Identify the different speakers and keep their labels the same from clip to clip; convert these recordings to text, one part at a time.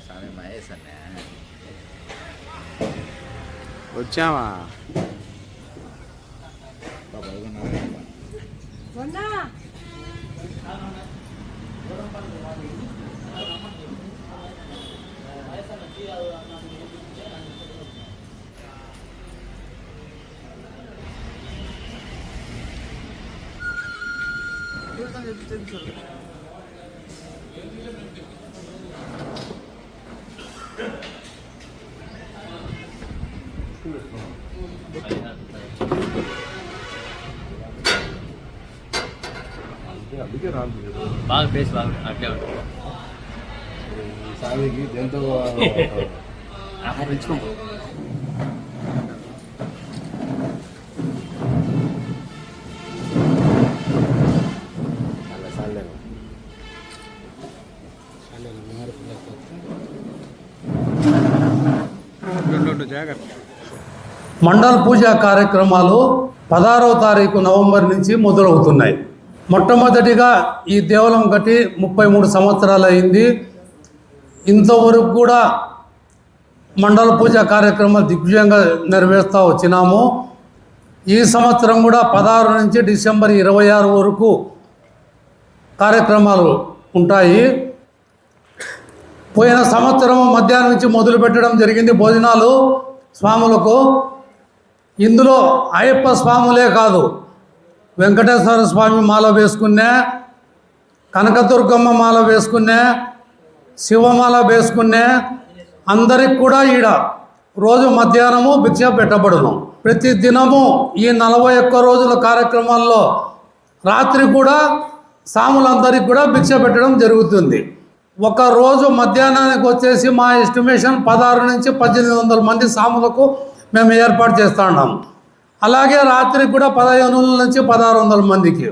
Speaker 1: స్వామి మహేష్ అన్న
Speaker 2: వచ్చావా
Speaker 3: మొన్న
Speaker 4: బాగా ఫేస్ బాగా అట్లే ఉంటుంది.
Speaker 2: జాగ్రత్త.
Speaker 5: మండల పూజ కార్యక్రమాలు పదహారవ తారీఖు నవంబర్ నుంచి మొదలవుతున్నాయి. మొట్టమొదటిగా ఈ దేవాలయం కట్టి ముప్పై మూడు సంవత్సరాలు అయింది. ఇంతవరకు కూడా మండల పూజ కార్యక్రమాలు దిగ్విజయంగా నెరవేరుస్తూ వచ్చినాము. ఈ సంవత్సరం కూడా పదహారు నుంచి డిసెంబర్ ఇరవై ఆరు వరకు కార్యక్రమాలు ఉంటాయి. పోయిన సంవత్సరం మధ్యాహ్నం నుంచి మొదలు పెట్టడం జరిగింది భోజనాలు స్వాములకు. ఇందులో అయ్యప్ప స్వాములే కాదు వెంకటేశ్వర స్వామి మాల వేసుకునే కనకదుర్గమ్మ మాల వేసుకునే శివమాల వేసుకునే అందరికి కూడా ఈడ రోజు మధ్యాహ్నము భిక్ష పెట్టబడును. ప్రతి దినము ఈ నలభై ఒక్క రోజుల కార్యక్రమాల్లో రాత్రి కూడా సాములందరికి కూడా భిక్ష పెట్టడం జరుగుతుంది. ఒక రోజు మధ్యాహ్నానికి వచ్చేసి మా ఎస్టిమేషన్ పదహారు నుంచి పద్దెనిమిది వందల మంది సాములకు మేము ఏర్పాటు చేస్తూ ఉన్నాము అలాగే రాత్రి కూడా పదిహేను నుంచి పదహారు వందల మందికి.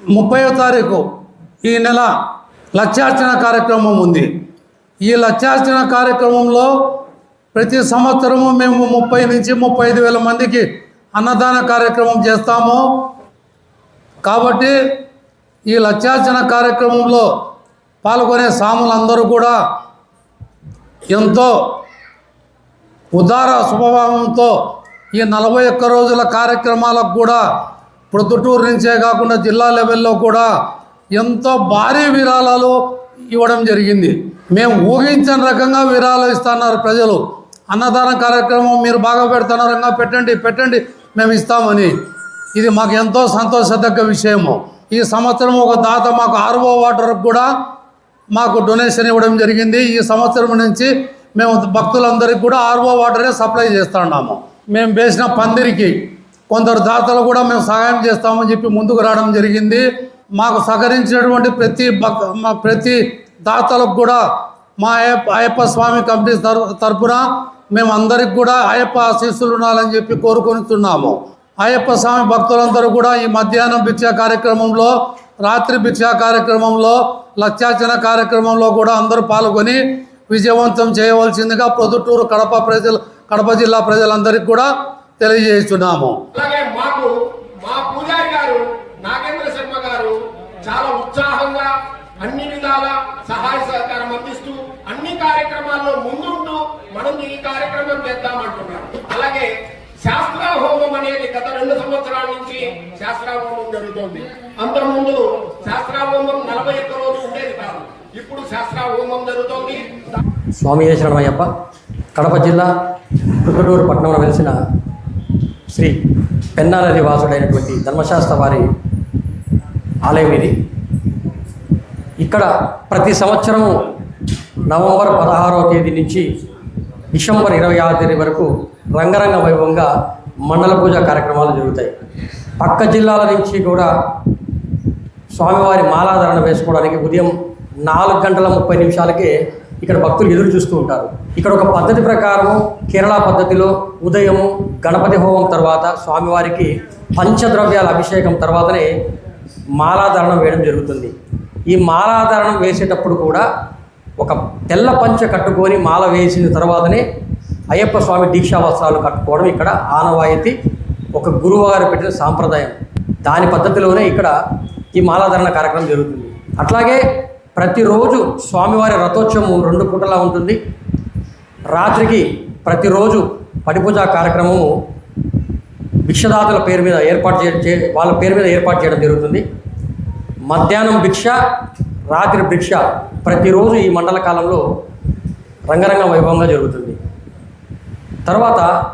Speaker 5: ముప్పైవ తారీఖు ఈ నెల లక్ష్యార్చన కార్యక్రమం ఉంది. ఈ లక్ష్యార్చన కార్యక్రమంలో ప్రతి సంవత్సరము మేము ముప్పై నుంచి ముప్పై ఐదు వేల మందికి అన్నదాన కార్యక్రమం చేస్తాము. కాబట్టి ఈ లక్ష్యార్చన కార్యక్రమంలో పాల్గొనే సాములందరూ కూడా ఎంతో ఉదార స్వభావంతో ఈ నలభై ఒక్క రోజుల కార్యక్రమాలకు కూడా ప్రొద్దుటూరు నుంచే కాకుండా జిల్లా లెవెల్లో కూడా ఎంతో భారీ విరాళాలు ఇవ్వడం జరిగింది. మేము ఊహించని రకంగా విరాళాలు ఇస్తున్నారు ప్రజలు. అన్నదాన కార్యక్రమం మీరు బాగా పెడుతున్న రకంగా పెట్టండి పెట్టండి మేము ఇస్తామని. ఇది మాకు ఎంతో సంతోషదగ్గ విషయము. ఈ సంవత్సరం ఒక దాత మాకు ఆర్వో వాటర్ కూడా మాకు డొనేషన్ ఇవ్వడం జరిగింది. ఈ సంవత్సరం నుంచి మేము భక్తులందరికీ కూడా ఆర్వో వాటరే సప్లై చేస్తున్నాము మేము వేసిన పందిరికి కొందరు దాతలు కూడా మేము సహాయం చేస్తామని చెప్పి ముందుకు రావడం జరిగింది. మాకు సహకరించినటువంటి ప్రతి భక్ మా ప్రతి దాతలకు కూడా మా అయ్యప్ప అయ్యప్ప స్వామి కమిటీ తరఫున మేము అందరికి కూడా అయ్యప్ప ఆశీస్సులు ఉండాలని చెప్పి కోరుకుంటున్నాము అయ్యప్ప స్వామి భక్తులందరూ కూడా ఈ మధ్యాహ్నం భిక్షా కార్యక్రమంలో రాత్రి భిక్షా కార్యక్రమంలో లక్ష్యాచన కార్యక్రమంలో కూడా అందరూ పాల్గొని విజయవంతం చేయవలసిందిగా ప్రొద్దుటూరు కడప ప్రజలు కడప జిల్లా ప్రజలందరికీ కూడా తెలియజేస్తున్నాము.
Speaker 6: అలాగే మాకు మా పూజారి గారు నాగేంద్ర శర్మ గారు చాలా ఉత్సాహంగా అన్ని విధాల సహాయ సహకారం అందిస్తూ అన్ని కార్యక్రమాల్లో ముందుంటూ మనం ఈ కార్యక్రమం చేద్దామంటున్నారు. అలాగే శాస్త్ర హోమం అనేది గత రెండు సంవత్సరాల నుంచి శాస్త్ర హోమం జరుగుతోంది. అంతకుముందు శాస్త్ర హోమం నలభై ఒక్క రోజు ఉండేది కాదు. ఇప్పుడు శాస్త్ర హోమం జరుగుతోంది.
Speaker 7: స్వామి శరణమయ్యప్ప కడప జిల్లా కుక్కటూరు పట్టణంలో వెలిసిన శ్రీ పెన్నా నది వాసుడైనటువంటి ధర్మశాస్త్ర వారి ఆలయం ఇది. ఇక్కడ ప్రతి సంవత్సరం నవంబర్ పదహారవ తేదీ నుంచి డిసెంబర్ ఇరవై ఆరు తేదీ వరకు రంగరంగ వైభవంగా మండల పూజ కార్యక్రమాలు జరుగుతాయి. పక్క జిల్లాల నుంచి కూడా స్వామివారి మాలాధారణ వేసుకోవడానికి ఉదయం నాలుగు గంటల ముప్పై నిమిషాలకే ఇక్కడ భక్తులు ఎదురు చూస్తూ ఉంటారు. ఇక్కడ ఒక పద్ధతి ప్రకారం కేరళ పద్ధతిలో ఉదయము గణపతి హోమం తర్వాత స్వామివారికి పంచద్రవ్యాల అభిషేకం తర్వాతనే మాలాధారణం వేయడం జరుగుతుంది. ఈ మాలాధారణం వేసేటప్పుడు కూడా ఒక తెల్ల పంచ కట్టుకొని మాల వేసిన తర్వాతనే అయ్యప్ప స్వామి దీక్షా వస్త్రాలు కట్టుకోవడం ఇక్కడ ఆనవాయితీ ఒక గురువారు పెట్టిన సాంప్రదాయం. దాని పద్ధతిలోనే ఇక్కడ ఈ మాలాధరణ కార్యక్రమం జరుగుతుంది. అట్లాగే ప్రతిరోజు స్వామివారి రథోత్సవం రెండు పూటలా ఉంటుంది. రాత్రికి ప్రతిరోజు పడిపూజ కార్యక్రమము భిక్షదాతల పేరు మీద ఏర్పాటు చే చే- వాళ్ళ పేరు మీద ఏర్పాటు చేయడం జరుగుతుంది. మధ్యాహ్నం భిక్ష రాత్రి భిక్ష ప్రతిరోజు ఈ మండల కాలంలో రంగరంగ వైభవంగా జరుగుతుంది. తర్వాత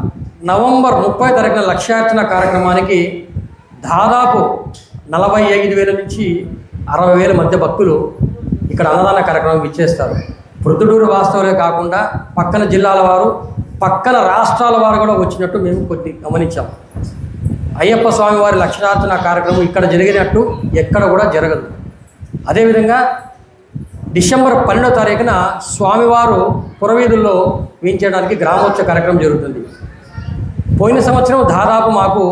Speaker 7: నవంబర్ ముప్పై తారీఖున లక్ష్యార్చన కార్యక్రమానికి దాదాపు నలభై ఐదు వేల నుంచి అరవై వేల మధ్య భక్తులు ఇక్కడ అన్నదాన కార్యక్రమం ఇచ్చేస్తారు ప్రొద్దుటూరు వాస్తవులే కాకుండా పక్కన జిల్లాల వారు పక్కన రాష్ట్రాల వారు కూడా వచ్చినట్టు మేము కొద్ది గమనించాం. అయ్యప్ప స్వామి వారి లక్షణార్చన కార్యక్రమం ఇక్కడ జరిగినట్టు ఎక్కడ కూడా జరగదు. అదేవిధంగా డిసెంబర్ పన్నెండో తారీఖున స్వామివారు పురవీధుల్లో వీంచడానికి గ్రామోత్సవ కార్యక్రమం జరుగుతుంది. పోయిన సంవత్సరం దాదాపు మాకు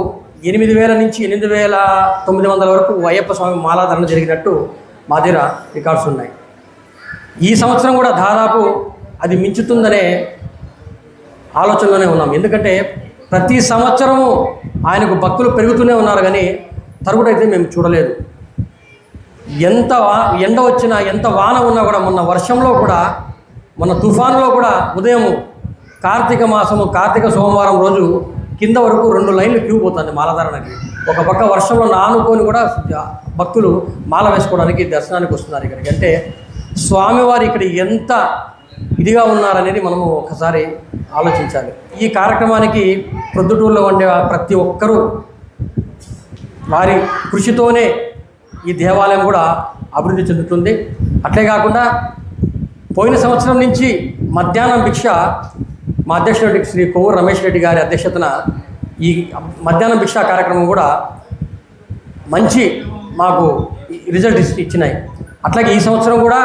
Speaker 7: ఎనిమిది వేల నుంచి ఎనిమిది వేల తొమ్మిది వందల వరకు అయ్యప్ప స్వామి మాలాధరణ జరిగినట్టు మా దగ్గర రికార్డ్స్ ఉన్నాయి. ఈ సంవత్సరం కూడా దాదాపు అది మించుతుందనే ఆలోచనలోనే ఉన్నాం. ఎందుకంటే ప్రతి సంవత్సరము ఆయనకు భక్తులు పెరుగుతూనే ఉన్నారు కానీ తరుగుడైతే మేము చూడలేదు. ఎంత వా- ఎండ వచ్చినా ఎంత వాన ఉన్నా కూడా మొన్న వర్షంలో కూడా మొన్న తుఫానులో కూడా ఉదయం కార్తీక మాసము కార్తీక సోమవారం రోజు కింద వరకు రెండు లైన్లు క్యూ పోతుంది మాలధారణకి. ఒక పక్క వర్షంలో నానుకొని కూడా భక్తులు మాల వేసుకోవడానికి దర్శనానికి వస్తున్నారు ఇక్కడికి. అంటే స్వామివారు ఇక్కడ ఎంత ఇదిగా ఉన్నారనేది మనము ఒకసారి ఆలోచించాలి. ఈ కార్యక్రమానికి ప్రొద్దుటూరులో ఉండే ప్రతి ఒక్కరూ వారి కృషితోనే ఈ దేవాలయం కూడా అభివృద్ధి చెందుతుంది. అట్లే కాకుండా పోయిన సంవత్సరం నుంచి మధ్యాహ్నం భిక్ష మా అధ్యక్షుడు శ్రీ కొవ్వూరు రమేష్ రెడ్డి గారి అధ్యక్షతన ఈ మధ్యాహ్నం భిక్ష కార్యక్రమం కూడా మంచి మాకు రిజల్ట్ ఇచ్చినాయి. అట్లాగే ఈ సంవత్సరం కూడా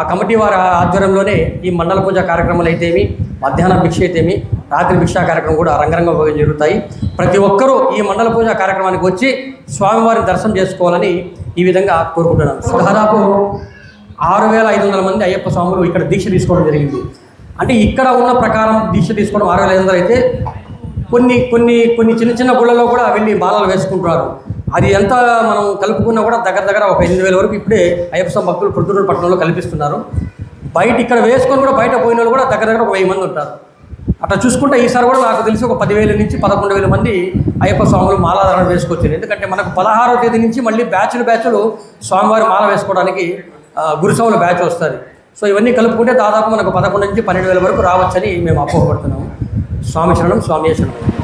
Speaker 7: ఆ కమిటీ వారి ఆధ్వర్యంలోనే ఈ మండల పూజ కార్యక్రమాలు అయితేమి మధ్యాహ్నం భిక్ష అయితేమి రాత్రి భిక్షా కార్యక్రమం కూడా రంగరంగ ఉపయోగం జరుగుతాయి. ప్రతి ఒక్కరూ ఈ మండల పూజ కార్యక్రమానికి వచ్చి స్వామివారిని దర్శనం చేసుకోవాలని ఈ విధంగా కోరుకుంటున్నాను. దాదాపు ఆరు వేల ఐదు వందల మంది అయ్యప్ప స్వాములు ఇక్కడ దీక్ష తీసుకోవడం జరిగింది. అంటే ఇక్కడ ఉన్న ప్రకారం దీక్ష తీసుకోవడం ఆరు అయితే కొన్ని కొన్ని కొన్ని చిన్న చిన్న గుళ్ళలో కూడా వెళ్ళి బాలలు వేసుకుంటున్నారు. అది ఎంత మనం కలుపుకున్నా కూడా దగ్గర దగ్గర ఒక ఎనిమిది వేల వరకు ఇప్పుడే అయ్యప్ప భక్తులు ప్రొద్దుటూరు పట్టణంలో కల్పిస్తున్నారు. బయట ఇక్కడ వేసుకొని కూడా బయట పోయిన వాళ్ళు కూడా దగ్గర దగ్గర ఒక వెయ్యి మంది ఉంటారు. అట్లా చూసుకుంటే ఈసారి కూడా నాకు తెలిసి ఒక పదివేల నుంచి పదకొండు వేల మంది అయ్యప్ప స్వాములు మాలాధారణ వేసుకొచ్చారు. ఎందుకంటే మనకు పదహారో తేదీ నుంచి మళ్ళీ బ్యాచ్లు బ్యాచ్లు స్వామివారి మాల వేసుకోవడానికి గురుసవుల బ్యాచ్ వస్తుంది. సో ఇవన్నీ కలుపుకుంటే దాదాపు మనకు పదకొండు నుంచి పన్నెండు వేల వరకు రావచ్చని మేము అపోహపడుతున్నాము. స్వామి శరణం స్వామి శరణం.